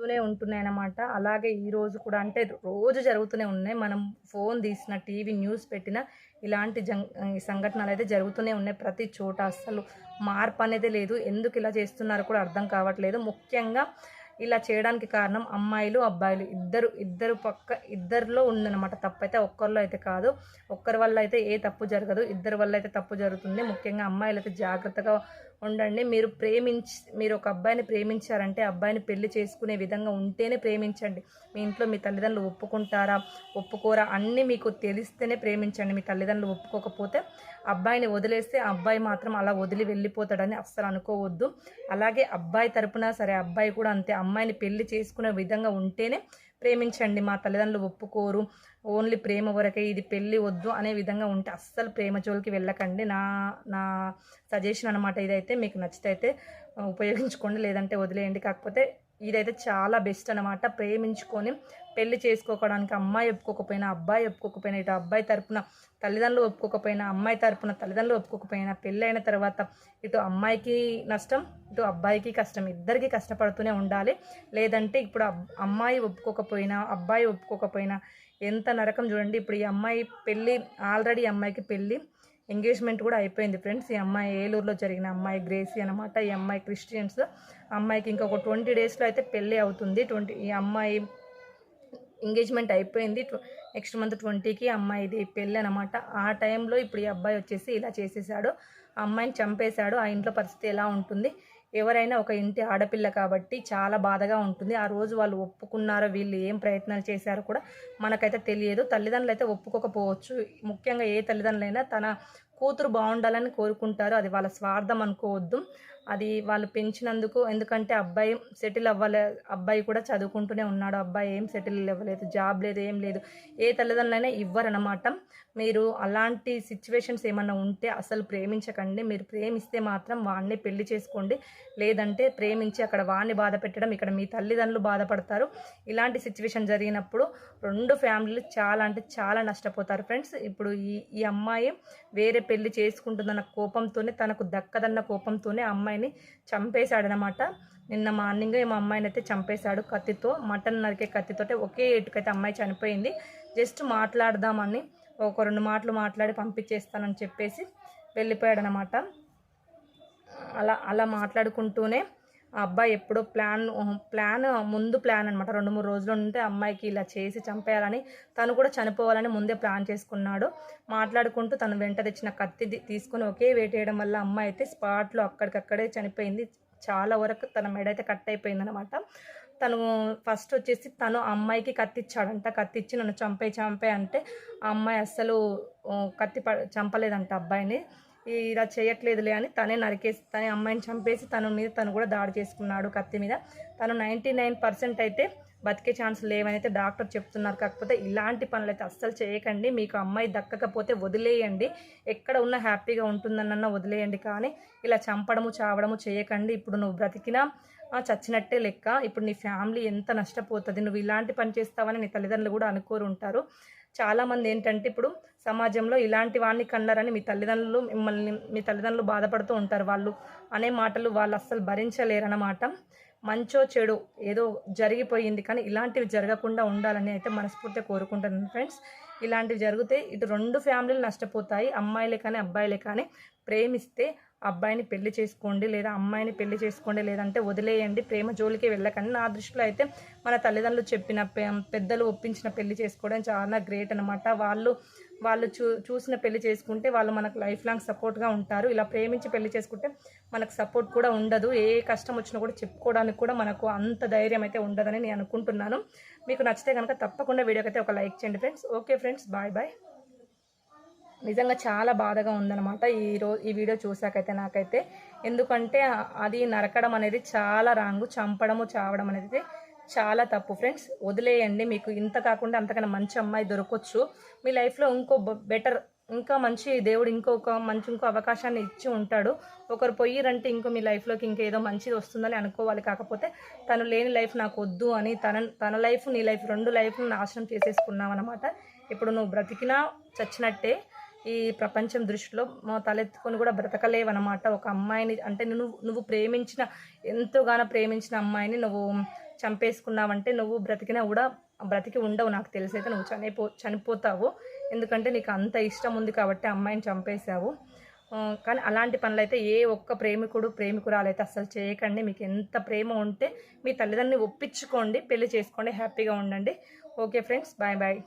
జరుగుతూనే ఉంటున్నాయి అన్నమాట అలాగే ఈ రోజు కూడా అంటే రోజు జరుగుతూనే ఉన్నాయి. మనం ఫోన్ తీసిన టీవీ న్యూస్ పెట్టిన ఇలాంటి జం ఈ సంఘటనలు అయితే జరుగుతూనే ఉన్నాయి ప్రతి చోట. అస్సలు మార్పు అనేది లేదు. ఎందుకు ఇలా చేస్తున్నారో కూడా అర్థం కావట్లేదు. ముఖ్యంగా ఇలా చేయడానికి కారణం అమ్మాయిలు అబ్బాయిలు. ఇద్దరు ఇద్దరు పక్క ఇద్దరిలో ఉందన్నమాట తప్పు అయితే ఒక్కరిలో అయితే కాదు. ఒక్కరి వల్ల అయితే ఏ తప్పు జరగదు. ఇద్దరి వల్ల అయితే తప్పు జరుగుతుంది. ముఖ్యంగా అమ్మాయిలు అయితే జాగ్రత్తగా ఉండండి. మీరు ప్రేమించి మీరు ఒక అబ్బాయిని ప్రేమించారంటే అబ్బాయిని పెళ్ళి చేసుకునే విధంగా ఉంటేనే ప్రేమించండి. మీ ఇంట్లో మీ తల్లిదండ్రులు ఒప్పుకుంటారా ఒప్పుకోరా అన్నీ మీకు తెలిస్తేనే ప్రేమించండి. మీ తల్లిదండ్రులు ఒప్పుకోకపోతే అబ్బాయిని వదిలేస్తే అబ్బాయి మాత్రం అలా వదిలి వెళ్ళిపోతాడని అస్సలు అనుకోవద్దు. అలాగే అబ్బాయి తరపున సరే అబ్బాయి కూడా అంతే. అమ్మాయిని పెళ్ళి చేసుకునే విధంగా ఉంటేనే ప్రేమించండి మా తల్లిదండ్రులు ఒప్పుకోరు. ఓన్లీ ప్రేమ వరకే ఇది పెళ్ళి వద్దు అనే విధంగా ఉంటే అస్సలు ప్రేమ జోలికి వెళ్ళకండి. నా నా సజెషన్ అనమాట ఇదైతే మీకు నచ్చితే అయితే ఉపయోగించుకోండి లేదంటే వదిలేయండి. కాకపోతే ఇదైతే చాలా బెస్ట్ అనమాట ప్రేమించుకొని పెళ్ళి చేసుకోవడానికి అమ్మాయి ఒప్పుకోకపోయినా అబ్బాయి ఒప్పుకోకపోయినా ఇటు అబ్బాయి తరపున తల్లిదండ్రులు ఒప్పుకోకపోయినా అమ్మాయి తరపున తల్లిదండ్రులు ఒప్పుకోకపోయినా పెళ్ళి అయిన తర్వాత ఇటు అమ్మాయికి నష్టం ఇటు అబ్బాయికి కష్టం ఇద్దరికి కష్టపడుతూనే ఉండాలి. లేదంటే ఇప్పుడు అమ్మాయి ఒప్పుకోకపోయినా అబ్బాయి ఒప్పుకోకపోయినా ఎంత నరకం చూడండి. ఇప్పుడు ఈ అమ్మాయి పెళ్ళి ఆల్రెడీ అమ్మాయికి పెళ్ళి ఎంగేజ్మెంట్ కూడా అయిపోయింది ఫ్రెండ్స్. ఈ అమ్మాయి ఏలూరులో జరిగిన అమ్మాయి గ్రేసీ అనమాట ఈ అమ్మాయి క్రిస్టియన్స్. అమ్మాయికి ఇంకొక ట్వంటీ డేస్లో అయితే పెళ్ళి అవుతుంది. ట్వంటీ ఈ అమ్మాయి ఎంగేజ్మెంట్ అయిపోయింది. నెక్స్ట్ మంత్ ట్వంటీకి అమ్మాయిది పెళ్ళి అనమాట ఆ టైంలో ఇప్పుడు ఈ అబ్బాయి వచ్చేసి ఇలా చేసేసాడు. ఆ అమ్మాయిని చంపేశాడు. ఆ ఇంట్లో పరిస్థితి ఎలా ఉంటుంది? ఎవరైనా ఒక ఇంటి ఆడపిల్ల కాబట్టి చాలా బాధగా ఉంటుంది. ఆ రోజు వాళ్ళు ఒప్పుకున్నారో వీళ్ళు ఏం ప్రయత్నాలు చేశారో కూడా మనకైతే తెలియదు. తల్లిదండ్రులు అయితే ఒప్పుకోకపోవచ్చు. ముఖ్యంగా ఏ తల్లిదండ్రులైనా తన కూతురు బాగుండాలని కోరుకుంటారు. అది వాళ్ళ స్వార్థం అనుకోవద్దు. అది వాళ్ళు పెంచినందుకు ఎందుకంటే అబ్బాయి సెటిల్ అవ్వలే అబ్బాయి కూడా చదువుకుంటూనే ఉన్నాడు. అబ్బాయి ఏం సెటిల్ అవ్వలేదు జాబ్ లేదు ఏం లేదు. ఏ తల్లిదండ్రులైనా ఇవ్వరనమాట మీరు అలాంటి సిచ్యువేషన్స్ ఏమన్నా ఉంటే అసలు ప్రేమించకండి. మీరు ప్రేమిస్తే మాత్రం వాడిని పెళ్ళి చేసుకోండి. లేదంటే ప్రేమించి అక్కడ వాడిని బాధ పెట్టడం ఇక్కడ మీ తల్లిదండ్రులు బాధపడతారు. ఇలాంటి సిచ్యువేషన్ జరిగినప్పుడు రెండు ఫ్యామిలీలు చాలా అంటే చాలా నష్టపోతారు. ఫ్రెండ్స్ ఇప్పుడు ఈ ఈ అమ్మాయి వేరే పెళ్ళి చేసుకుంటుందన్న కోపంతోనే తనకు దక్కదన్న కోపంతోనే అమ్మాయిని చంపేశాడనమాట నిన్న మార్నింగ్ మా అమ్మాయిని అయితే చంపేశాడు కత్తితో మటన్ నరికే కత్తితోటే ఒకే ఏటుకైతే అమ్మాయి చనిపోయింది. జస్ట్ మాట్లాడదామని ఒక రెండు మాటలు మాట్లాడి పంపించేస్తానని చెప్పేసి వెళ్ళిపోయాడనమాట అలా అలా మాట్లాడుకుంటూనే ఆ అబ్బాయి ఎప్పుడో ప్లాన్ ప్లాన్ ముందు ప్లాన్ అనమాట రెండు మూడు రోజులు ఉంటే అమ్మాయికి ఇలా చేసి చంపేయాలని తను కూడా చనిపోవాలని ముందే ప్లాన్ చేసుకున్నాడు. మాట్లాడుకుంటూ తను వెంట తెచ్చిన కత్తి తీసుకుని ఒకే వేటేయడం వల్ల అమ్మాయి అయితే స్పాట్లో అక్కడికక్కడే చనిపోయింది. చాలా వరకు తన మెడ అయితే కట్ అయిపోయింది అనమాట తను ఫస్ట్ వచ్చేసి తను ఆ అమ్మాయికి కత్తిచ్చాడంట. కత్తిచ్చి నన్ను చంపే చంపే అంటే ఆ అమ్మాయి అస్సలు కత్తి ప చంపలేదంట అబ్బాయిని. ఇలా చేయట్లేదులే అని తనే నరికేసి తన అమ్మాయిని చంపేసి తన మీద తను కూడా దాడి చేసుకున్నాడు కత్తి మీద. తను నైంటీ నైన్ పర్సెంట్ అయితే బతికే ఛాన్స్ లేవని అయితే డాక్టర్ చెప్తున్నారు. కాకపోతే ఇలాంటి పనులు అయితే అస్సలు చేయకండి. మీకు అమ్మాయి దక్కకపోతే వదిలేయండి. ఎక్కడ ఉన్న హ్యాపీగా ఉంటుందన్న వదిలేయండి. కానీ ఇలా చంపడము చావడము చేయకండి. ఇప్పుడు నువ్వు బ్రతికినా చచ్చినట్టే లెక్క. ఇప్పుడు నీ ఫ్యామిలీ ఎంత నష్టపోతుంది నువ్వు ఇలాంటి పని చేస్తావని నీ తల్లిదండ్రులు కూడా అనుకోరు ఉంటారు. చాలామంది ఏంటంటే ఇప్పుడు సమాజంలో ఇలాంటి వాడిని కన్నారని మీ తల్లిదండ్రులు మిమ్మల్ని మీ తల్లిదండ్రులు బాధపడుతూ ఉంటారు వాళ్ళు అనే మాటలు వాళ్ళు అస్సలు భరించలేరన్నమాట. మంచో చెడు ఏదో జరిగిపోయింది కానీ ఇలాంటివి జరగకుండా ఉండాలని అయితే మనస్ఫూర్తిగా కోరుకుంటున్నాను ఫ్రెండ్స్. ఇలాంటివి జరిగితే ఇటు రెండు ఫ్యామిలీలు నష్టపోతాయి. అమ్మాయిలే కానీ అబ్బాయిలే కానీ. ప్రేమిస్తే అబ్బాయిని పెళ్ళి చేసుకోండి లేదా అమ్మాయిని పెళ్ళి చేసుకోండి లేదంటే వదిలేయండి. ప్రేమ జోలికి వెళ్ళకండి. నా దృష్టిలో అయితే మన తల్లిదండ్రులు చెప్పిన పె- పెద్దలు ఒప్పించిన పెళ్ళి చేసుకోవడం చాలా గ్రేట్ అనమాట వాళ్ళు వాళ్ళు చూ చూసిన పెళ్ళి చేసుకుంటే వాళ్ళు మనకు లైఫ్ లాంగ్ సపోర్ట్గా ఉంటారు. ఇలా ప్రేమించి పెళ్ళి చేసుకుంటే మనకు సపోర్ట్ కూడా ఉండదు. ఏ కష్టం వచ్చినా కూడా చెప్పుకోవడానికి కూడా మనకు అంత ధైర్యం అయితే ఉండదని నేను అనుకుంటున్నాను. మీకు నచ్చితే కనుక తప్పకుండా వీడియోకి అయితే ఒక లైక్ చేయండి friends. Okay friends bye bye. నిజంగా చాలా బాధగా ఉందన్నమాట ఈ రోజు ఈ వీడియో చూసాకైతే నాకైతే. ఎందుకంటే అది నరకడం అనేది చాలా రాంగు చంపడము చావడం అనేది చాలా తప్పు ఫ్రెండ్స్. వదిలేయండి మీకు ఇంత కాకుండా అంతకన్నా మంచి అమ్మాయి దొరకవచ్చు మీ లైఫ్లో ఇంకో బెటర్ ఇంకా మంచి దేవుడు ఇంకొక మంచి ఇంకో అవకాశాన్ని ఇచ్చి ఉంటాడు. ఒకరు పోయిరంటే ఇంకో మీ లైఫ్లోకి ఇంకేదో మంచిది వస్తుందని అనుకోవాలి. కాకపోతే తను లేని లైఫ్ నాకు వద్దు అని తన తన లైఫ్ నీ లైఫ్ రెండు లైఫ్ను నాశనం చేసేసుకున్నాం అనమాట ఇప్పుడు నువ్వు బ్రతికినా చచ్చినట్టే ఈ ప్రపంచం దృష్టిలో తలెత్తుకొని కూడా బ్రతకలేవన్నమాట. ఒక అమ్మాయిని అంటే నువ్వు నువ్వు ప్రేమించిన ఎంతోగానో ప్రేమించిన అమ్మాయిని నువ్వు చంపేసుకున్నావంటే నువ్వు బ్రతికినా కూడా బ్రతికి ఉండవు నాకు తెలిసైతే నువ్వు చనిపో చనిపోతావు. ఎందుకంటే నీకు అంత ఇష్టం ఉంది కాబట్టి అమ్మాయిని చంపేశావు. కానీ అలాంటి పనులు అయితే ఏ ఒక్క ప్రేమికుడు ప్రేమికురాలు అయితే అస్సలు చేయకండి. మీకు ఎంత ప్రేమ ఉంటే మీ తల్లిదండ్రుని ఒప్పించుకోండి పెళ్ళి చేసుకోండి హ్యాపీగా ఉండండి. Okay friends bye bye.